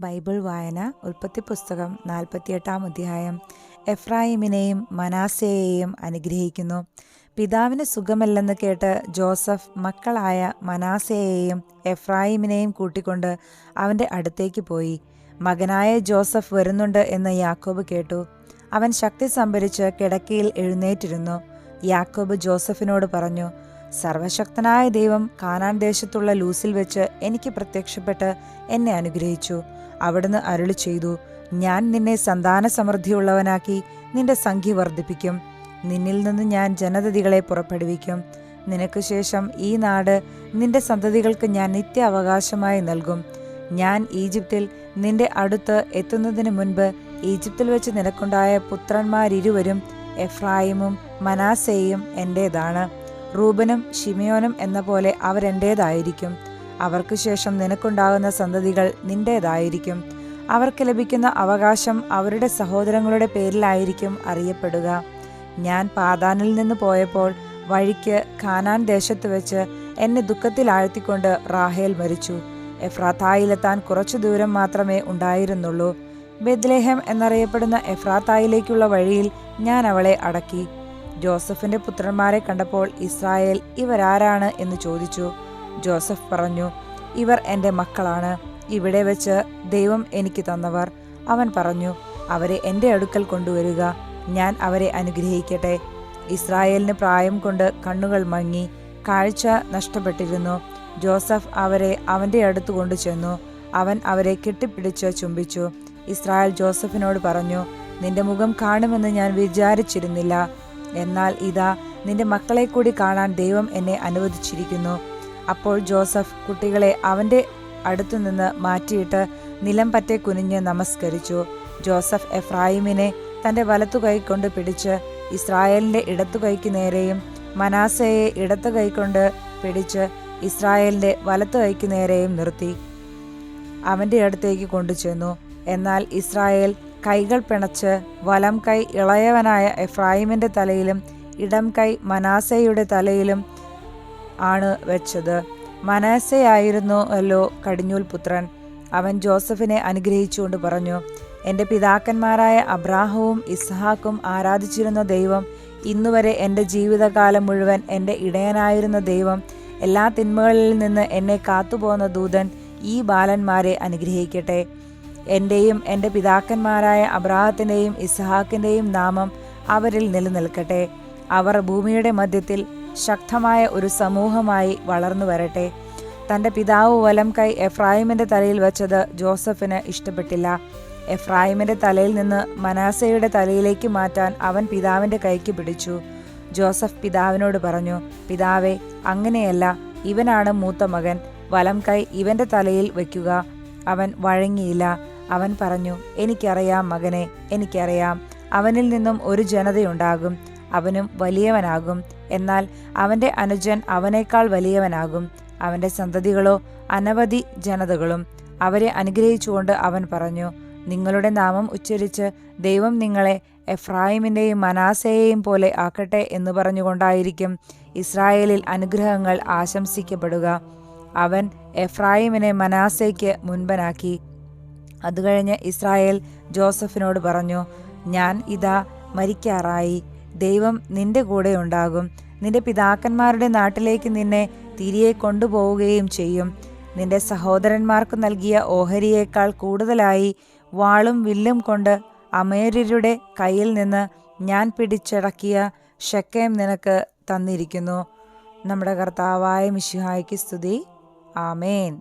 Bible വായന ഉൽപ്പത്തി പുസ്തകം നാൽപ്പത്തിയെട്ടാം അധ്യായം. എഫ്രായിമിനെയും മനാസയെയും അനുഗ്രഹിക്കുന്നു. പിതാവിന് സുഖമല്ലെന്ന് കേട്ട് ജോസഫ് മക്കളായ മനാസയെയും എഫ്രായിമിനെയും കൂട്ടിക്കൊണ്ട് അവന്റെ അടുത്തേക്ക് പോയി. മകനായ ജോസഫ് വരുന്നുണ്ട് എന്ന് യാക്കോബ് കേട്ടു. അവൻ ശക്തി സംഭരിച്ച് കിടക്കയിൽ എഴുന്നേറ്റിരുന്നു. യാക്കോബ് ജോസഫിനോട് പറഞ്ഞു സർവശക്തനായ ദൈവം കാനാൻ ദേശത്തുള്ള ലൂസിൽ വെച്ച് എനിക്ക് പ്രത്യക്ഷപ്പെട്ട് എന്നെ അനുഗ്രഹിച്ചു. അവിടുന്ന് അരുളി ചെയ്തു ഞാൻ നിന്നെ സന്താന സമൃദ്ധിയുള്ളവനാക്കി നിന്റെ സംഖ്യ വർദ്ധിപ്പിക്കും. നിന്നിൽ നിന്ന് ഞാൻ ജനതതികളെ പുറപ്പെടുവിക്കും. നിനക്ക് ശേഷം ഈ നാട് നിന്റെ സന്തതികൾക്ക് ഞാൻ നിത്യ അവകാശമായി നൽകും. ഞാൻ ഈജിപ്തിൽ നിന്റെ അടുത്ത് എത്തുന്നതിന് മുൻപ് ഈജിപ്തിൽ വെച്ച് നിനക്കുണ്ടായ പുത്രന്മാരിരുവരും എഫ്രായിമും മനാസേയും എന്റേതാണ് റൂബനും ഷിമിയോനും എന്ന പോലെ അവരെന്റേതായിരിക്കും അവർക്ക് ശേഷം നിനക്കുണ്ടാകുന്ന സന്തതികൾ നിന്റേതായിരിക്കും. അവർക്ക് ലഭിക്കുന്ന അവകാശം അവരുടെ സഹോദരങ്ങളുടെ പേരിലായിരിക്കും അറിയപ്പെടുക. ഞാൻ പാതാനിൽ നിന്ന് പോയപ്പോൾ വഴിക്ക് ഖാനാൻ ദേശത്ത് വെച്ച് എന്നെ ദുഃഖത്തിൽ ആഴ്ത്തിക്കൊണ്ട് റാഹേൽ മരിച്ചു. എഫ്രാത്തായിലെത്താൻ കുറച്ചു ദൂരം മാത്രമേ ഉണ്ടായിരുന്നുള്ളൂ. ബെദ്ലേഹം എന്നറിയപ്പെടുന്ന എഫ്രാത്തായിലേക്കുള്ള വഴിയിൽ ഞാൻ അവളെ അടക്കി. ജോസഫിന്റെ പുത്രന്മാരെ കണ്ടപ്പോൾ ഇസ്രായേൽ ഇവരാരാണ് എന്ന് ചോദിച്ചു. ജോസഫ് പറഞ്ഞു ഇവർ എന്റെ മക്കളാണ്. ഇവിടെ വെച്ച് ദൈവം എനിക്ക് തന്നവർ. അവൻ പറഞ്ഞു അവരെ എന്റെ അടുക്കൽ കൊണ്ടുവരിക. ഞാൻ അവരെ അനുഗ്രഹിക്കട്ടെ. ഇസ്രായേലിന് പ്രായം കൊണ്ട് കണ്ണുകൾ മങ്ങി കാഴ്ച നഷ്ടപ്പെട്ടിരുന്നു. ജോസഫ് അവരെ അവന്റെ അടുത്ത് കൊണ്ടു ചെന്നു അവൻ അവരെ കെട്ടിപ്പിടിച്ച് ചുംബിച്ചു. ഇസ്രായേൽ ജോസഫിനോട് പറഞ്ഞു നിന്റെ മുഖം കാണുമെന്ന് ഞാൻ വിചാരിച്ചിരുന്നില്ല. എന്നാൽ ഇതാ നിന്റെ മക്കളെ കൂടി കാണാൻ ദൈവം എന്നെ അനുവദിച്ചിരിക്കുന്നു. അപ്പോൾ ജോസഫ് കുട്ടികളെ അവന്റെ അടുത്തുനിന്ന് മാറ്റിയിട്ട് നിലം പറ്റെ കുനിഞ്ഞ് നമസ്കരിച്ചു. ജോസഫ് എഫ്രായിമിനെ തന്റെ വലത്തു കൈകൊണ്ട് പിടിച്ച് ഇസ്രായേലിന്റെ ഇടത്തു കൈക്ക് നേരെയും മനാസയെ ഇടത്തു കൈകൊണ്ട് പിടിച്ച് ഇസ്രായേലിന്റെ വലത്തു കൈക്ക് നേരെയും നിർത്തി. അവന്റെ അടുത്തേക്ക് കൊണ്ടുചെന്നു. എന്നാൽ ഇസ്രായേൽ കൈകൾ പിണച്ച് വലം കൈ ഇളയവനായ എഫ്രായിമിന്റെ തലയിലും ഇടം കൈ മനാസയുടെ തലയിലും ആണ് വെച്ചത്. മനാസയായിരുന്നു അല്ലോ കടിഞ്ഞൂൽ പുത്രൻ. അവൻ ജോസഫിനെ അനുഗ്രഹിച്ചുകൊണ്ട് പറഞ്ഞു എന്റെ പിതാക്കന്മാരായ അബ്രാഹവും ഇസ്ഹാക്കും ആരാധിച്ചിരുന്ന ദൈവം ഇന്നുവരെ എന്റെ ജീവിതകാലം മുഴുവൻ എന്റെ ഇടയനായിരുന്ന ദൈവം. എല്ലാ തിന്മകളിൽ നിന്ന് എന്നെ കാത്തുപോകുന്ന ദൂതൻ ഈ ബാലന്മാരെ അനുഗ്രഹിക്കട്ടെ. എന്റെയും എന്റെ പിതാക്കന്മാരായ അബ്രാഹത്തിന്റെയും ഇസ്ഹാക്കിന്റെയും നാമം അവരിൽ നിലനിൽക്കട്ടെ. അവർ ഭൂമിയുടെ മധ്യത്തിൽ ശക്തമായ ഒരു സമൂഹമായി വളർന്നു വരട്ടെ. തന്റെ പിതാവ് വലം കൈ എഫ്രാഹിമിന്റെ തലയിൽ വെച്ചത് ജോസഫിന് ഇഷ്ടപ്പെട്ടില്ല. എഫ്രാഹിമിന്റെ തലയിൽ നിന്ന് മനാസയുടെ തലയിലേക്ക് മാറ്റാൻ അവൻ പിതാവിന്റെ കൈക്ക് പിടിച്ചു. ജോസഫ് പിതാവിനോട് പറഞ്ഞു പിതാവേ അങ്ങനെയല്ല. ഇവനാണ് മൂത്ത മകൻ. വലം കൈ ഇവന്റെ തലയിൽ വയ്ക്കുക. അവൻ വഴങ്ങിയില്ല. അവൻ പറഞ്ഞു എനിക്കറിയാം മകനെ എനിക്കറിയാം. അവനിൽ നിന്നും ഒരു ജനതയുണ്ടാകും. അവനും വലിയവനാകും. എന്നാൽ അവന്റെ അനുജൻ അവനേക്കാൾ വലിയവനാകും. അവന്റെ സന്തതികളോ അനവധി ജനതകളും. അവരെ അനുഗ്രഹിച്ചുകൊണ്ട് അവൻ പറഞ്ഞു നിങ്ങളുടെ നാമം ഉച്ചരിച്ച് ദൈവം നിങ്ങളെ എഫ്രായിമിന്റെയും മനാസയെയും പോലെ ആക്കട്ടെ എന്ന് പറഞ്ഞുകൊണ്ടായിരിക്കും ഇസ്രായേലിൽ അനുഗ്രഹങ്ങൾ ആശംസിക്കപ്പെടുക. അവൻ എഫ്രായിമിനെ മനാസയ്ക്ക് മുൻപനാക്കി. അതുകഴിഞ്ഞ് ഇസ്രായേൽ ജോസഫിനോട് പറഞ്ഞു ഞാൻ ഇതാ മരിക്കാറായി. ദൈവം നിന്റെ കൂടെ ഉണ്ടാകും. നിന്റെ പിതാക്കന്മാരുടെ നാട്ടിലേക്ക് നിന്നെ തിരികെ കൊണ്ടുപോവുകയും ചെയ്യും. നിന്റെ സഹോദരന്മാർക്ക് നൽകിയ ഓഹരിയേക്കാൾ കൂടുതലായി വാളും വില്ലും കൊണ്ട് അമേര്യരുടെ കയ്യിൽ നിന്ന് ഞാൻ പിടിച്ചടക്കിയ ഷക്കേം നിനക്ക് തന്നിരിക്കുന്നു. നമ്മുടെ കർത്താവായ മിശിഹായ്ക്ക് സ്തുതി. ஆமேன்